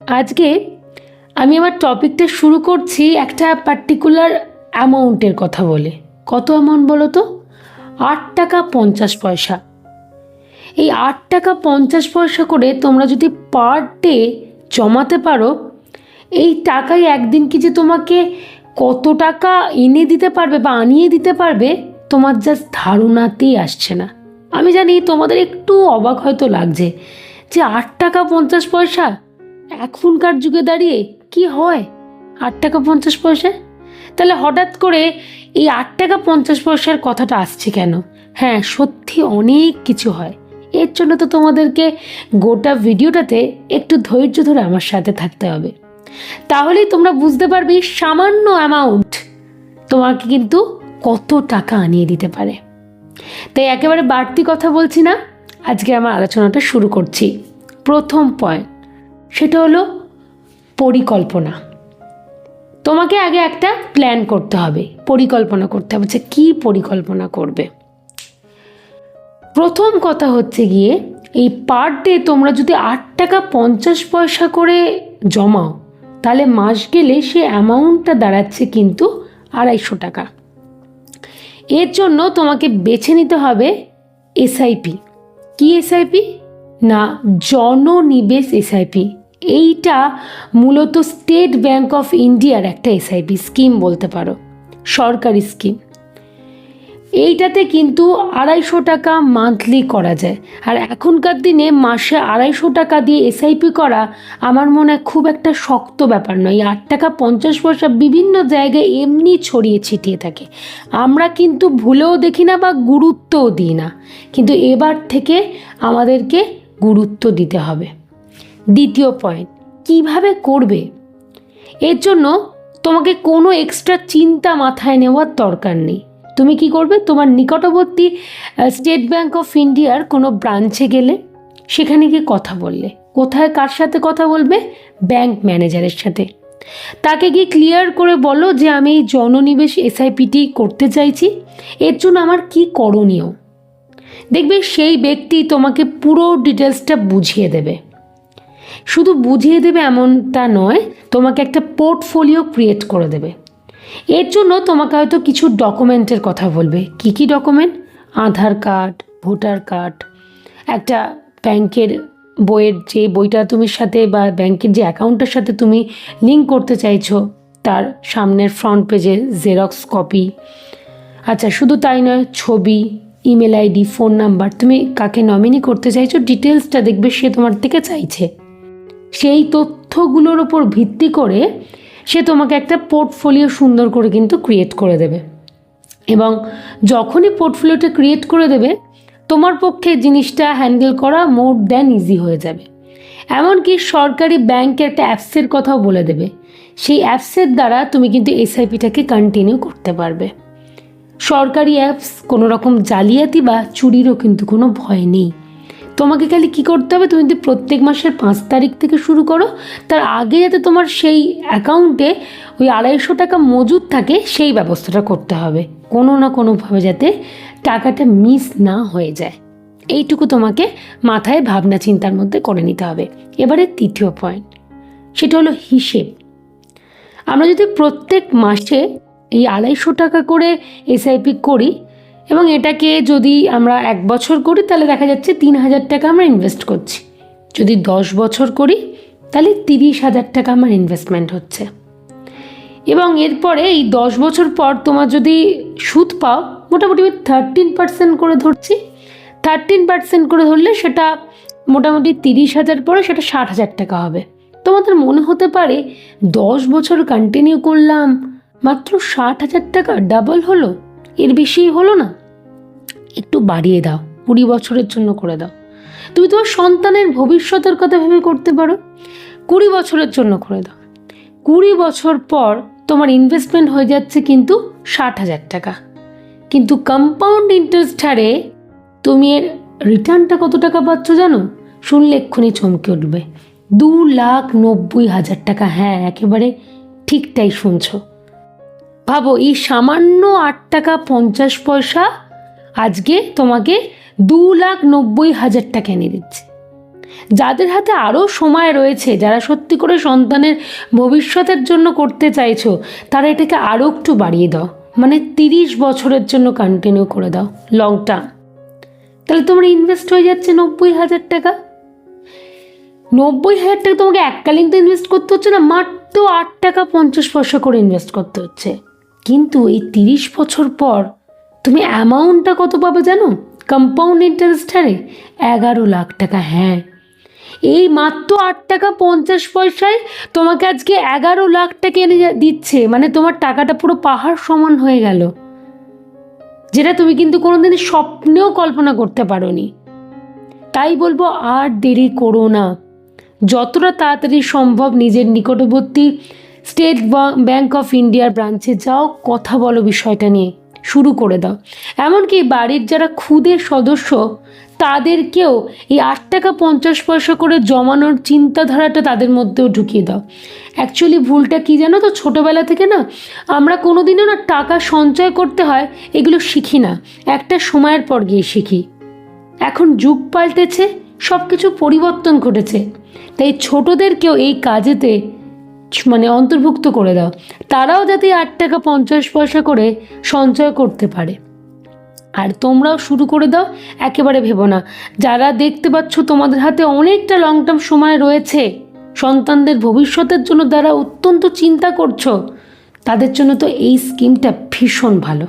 আজকে আমি আমার টপিকটা শুরু করছি একটা পার্টিকুলার অ্যামাউন্টের কথা বলে। কত অ্যামাউন্ট বলো তো? আট টাকা পঞ্চাশ পয়সা। এই আট টাকা পঞ্চাশ পয়সা করে তোমরা যদি পার ডে জমাতে পারো, এই টাকাই একদিন কি যে তোমাকে কত টাকা এনে দিতে পারবে বা আনিয়ে দিতে পারবে, তোমার জাস্ট ধারণাতেই আসছে না। আমি জানি তোমাদের একটু অবাক হয়তো লাগছে যে আট টাকা পঞ্চাশ পয়সা এখনকার যুগে দাঁড়িয়ে কি হয়? আট টাকা পঞ্চাশ পয়সা? তাহলে হঠাৎ করে এই আট টাকা পঞ্চাশ পয়সার কথাটা আসছে কেন? হ্যাঁ সত্যি অনেক কিছু হয়। এর জন্য তো তোমাদেরকে গোটা ভিডিওটাতে একটু ধৈর্য ধরে আমার সাথে থাকতে হবে। তাহলেই তোমরা বুঝতে পারবে সামান্য অ্যামাউন্ট তোমাকে কিন্তু কত টাকা আনিয়ে দিতে পারে। তাই একেবারে বাড়তি কথা বলছি না। আজকে আমার আলোচনাটা শুরু করছি। প্রথম পয়েন্ট সেটা হলো পরিকল্পনা। তোমাকে আগে একটা প্ল্যান করতে হবে, পরিকল্পনা করতে হবে যে কী পরিকল্পনা করবে। প্রথম কথা হচ্ছে গিয়ে, এই পার ডে তোমরা যদি আট টাকা পঞ্চাশ পয়সা করে জমাও, তাহলে মাস গেলে সে অ্যামাউন্টটা দাঁড়াচ্ছে কিন্তু আড়াইশো টাকা। এর জন্য তোমাকে বেছে নিতে হবে এসআইপি কি এসআইপি না, জননিবেশ এসআইপি এইটা মূলত স্টেট ব্যাংক অফ ইন্ডিয়ার একটা এসআইপি স্কিম বলতে পারো, সরকারি স্কিম এইটাতে কিন্তু আড়াইশো টাকা মান্থলি করা যায়। আর এখনকার দিনে মাসে আড়াইশো টাকা দিয়ে এসআইপি করা আমার মনে হয় খুব একটা শক্ত ব্যাপার নয়। আট টাকা পঞ্চাশ পয়সা বিভিন্ন জায়গায় এমনি ছড়িয়ে ছিটিয়ে থাকে। আমরা কিন্তু ভুলেও দেখি না বা গুরুত্বও দিই না। কিন্তু এবার থেকে আমাদেরকে গুরুত্ব দিতে হবে। দ্বিতীয় পয়েন্ট কীভাবে করবে? এর জন্য তোমাকে কোনো এক্সট্রা চিন্তা মাথায় নেওয়ার দরকার নেই। তুমি কি করবে? তোমার নিকটবর্তী স্টেট ব্যাঙ্ক অফ ইন্ডিয়ার কোনো ব্রাঞ্চে গেলে সেখানে গিয়ে কথা বললে। কোথায় কার সাথে কথা বলবে? ব্যাংক ম্যানেজারের সাথে। তাকে গিয়ে ক্লিয়ার করে বলো যে আমি এই জননিবেশ এসআইপিটি করতে চাইছি। এর জন্য আমার কি করণীয়? দেখবে সেই ব্যক্তি তোমাকে পুরো ডিটেলসটা বুঝিয়ে দেবে। শুধু বুঝিয়ে দেবে এমনটা নয়, তোমাকে একটা পোর্টফোলিও ক্রিয়েট করে দেবে। এর জন্য তোমাকে হয়তো কিছু ডকুমেন্টের কথা বলবে। কি কি document? Aadhaar card, voter card, একটা ব্যাংকের বইয়ের যে বইটা তুমি সাথে বা ব্যাংকের যে অ্যাকাউন্টের সাথে তুমি লিঙ্ক করতে চাইছো, তার সামনের ফ্রন্ট পেজে জেরক্স কপি। আচ্ছা শুধু তাই নয়, ছবি ইমেল আইডি ফোন নাম্বার তুমি কাকে নমিনি করতে চাইছো ডিটেলসটা দেখবে সে তোমার থেকে চাইছে। সেই তথ্যগুলোর ওপর ভিত্তি করে সে তোমাকে একটা পোর্টফোলিও সুন্দর করে কিন্তু ক্রিয়েট করে দেবে। এবং যখনই পোর্টফোলিওটা ক্রিয়েট করে দেবে, তোমার পক্ষে জিনিসটা হ্যান্ডেল করা মোর দ্যান ইজি হয়ে যাবে। এমনকি সরকারি ব্যাংকের একটা অ্যাপসের কথাও বলে দেবে। সেই অ্যাপসের দ্বারা তুমি কিন্তু এসআইপিটাকে কন্টিনিউ করতে পারবে। সরকারি অ্যাপস কোনো রকম জালিয়াতি বা চুরিরও কিন্তু কোনো ভয় নেই। তোমাকে খালি কী করতে হবে? তুমি যদি প্রত্যেক মাসের পাঁচ তারিখ থেকে শুরু করো, তার আগে যাতে তোমার সেই অ্যাকাউন্টে ওই আড়াইশো টাকা মজুদ থাকে, সেই ব্যবস্থাটা করতে হবে। কোনো না কোনোভাবে যাতে টাকাটা মিস না হয়ে যায়। এইটুকু তোমাকে মাথায় ভাবনা চিন্তার মধ্যে করে নিতে হবে। এবারে তৃতীয় পয়েন্ট সেটা হলো হিসেব। আমরা যদি প্রত্যেক মাসে এই আড়াইশো টাকা করে এসআইপি করি এবং এটাকে যদি আমরা এক বছর করি, তাহলে দেখা যাচ্ছে তিন হাজার টাকা আমরা ইনভেস্ট করছি। যদি দশ বছর করি, তাহলে তিরিশ হাজার টাকা আমার ইনভেস্টমেন্ট হচ্ছে। এবং এরপরে এই দশ বছর পর তোমার যদি সুদ পাও, মোটামুটি আমি থার্টিন পার্সেন্ট করে ধরছি। থার্টিন পার্সেন্ট করে ধরলে সেটা মোটামুটি তিরিশ হাজার পরে সেটা ষাট হাজার টাকা হবে। তোমাদের মনে হতে পারে দশ বছর কন্টিনিউ করলাম মাত্র ষাট হাজার টাকা ডাবল হলো? এর বেশি হলো না? একটু বাড়িয়ে দাও, কুড়ি বছরের জন্য করে দাও। তুমি তোমার সন্তানের ভবিষ্যতের কথা ভেবে করতে পারো। কুড়ি বছরের জন্য করে দাও। কুড়ি বছর পর তোমার ইনভেস্টমেন্ট হয়ে যাচ্ছে কিন্তু ষাট হাজার টাকা। কিন্তু কম্পাউন্ড ইন্টারেস্ট হারে তুমি এর রিটার্নটা কত টাকা পাচ্ছ জানো? শুনলে এক্ষুনি চমকে উঠবে। দু লাখ নব্বই হাজার টাকা হ্যাঁ একেবারে ঠিকটাই শুনছো। ভাবো, এই সামান্য আট টাকা পঞ্চাশ পয়সা আজকে তোমাকে দু লাখ নব্বই হাজার টাকা এনে দিচ্ছে। যাদের হাতে আরও সময় রয়েছে, যারা সত্যি করে সন্তানের ভবিষ্যতের জন্য করতে চাইছো, তারা এটাকে আরও একটু বাড়িয়ে দাও। মানে তিরিশ বছরের জন্য কন্টিনিউ করে দাও লং টার্ম তাহলে তোমার ইনভেস্ট হয়ে যাচ্ছে নব্বই হাজার টাকা। নব্বই হাজার টাকা তোমাকে এককালীন তো ইনভেস্ট করতে হচ্ছে না, মাত্র আট টাকা পঞ্চাশ পয়সা করে ইনভেস্ট করতে হচ্ছে। কিন্তু এই তিরিশ বছর পর তুমি অ্যামাউন্টটা কত পাবে জানো? কম্পাউন্ড ইন্টারেস্ট হারে এগারো লাখ টাকা হ্যাঁ। এই মাত্র আট টাকা পঞ্চাশ পয়সায় তোমাকে আজকে এগারো লাখ টাকা এনে দিচ্ছে। মানে তোমার টাকাটা পুরো পাহাড় সমান হয়ে গেল। যেটা তুমি কিন্তু কোনোদিন স্বপ্নেও কল্পনা করতে পারোনি। তাই বলব আর দেরি করো না। যতটা তাড়াতাড়ি সম্ভব নিজের নিকটবর্তী স্টেট ব্যাংক অফ ইন্ডিয়ার ব্রাঞ্চে যাও, কথা বলো বিষয়টা নিয়ে। শুরু করে দাও। এমনকি বাড়ির যারা ক্ষুদে সদস্য, তাদেরকেও এই আট টাকা পঞ্চাশ পয়সা করে জমানোর চিন্তাধারাটা তাদের মধ্যেও ঢুকিয়ে দাও। অ্যাকচুয়ালি ভুলটা কী জানো তো? ছোটোবেলা থেকে না, আমরা কোনোদিনও না টাকা সঞ্চয় করতে হয়, এগুলো শিখি না। একটা সময়ের পর গিয়ে শিখি। এখন যুগ পাল্টেছে সব কিছু পরিবর্তন ঘটেছে। তাই ছোটোদেরকেও এই কাজেতে মানে অন্তর্ভুক্ত করে দাও। তারাও যাতে আট টাকা পঞ্চাশ পয়সা করে সঞ্চয় করতে পারে। আর তোমরাও শুরু করে দাও, একেবারে ভেবো না। যারা দেখতে পাচ্ছ তোমাদের হাতে অনেকটা লং টার্ম সময় রয়েছে, সন্তানদের ভবিষ্যতের জন্য যারা অত্যন্ত চিন্তা করছ, তাদের জন্য তো এই স্কিমটা ভীষণ ভালো।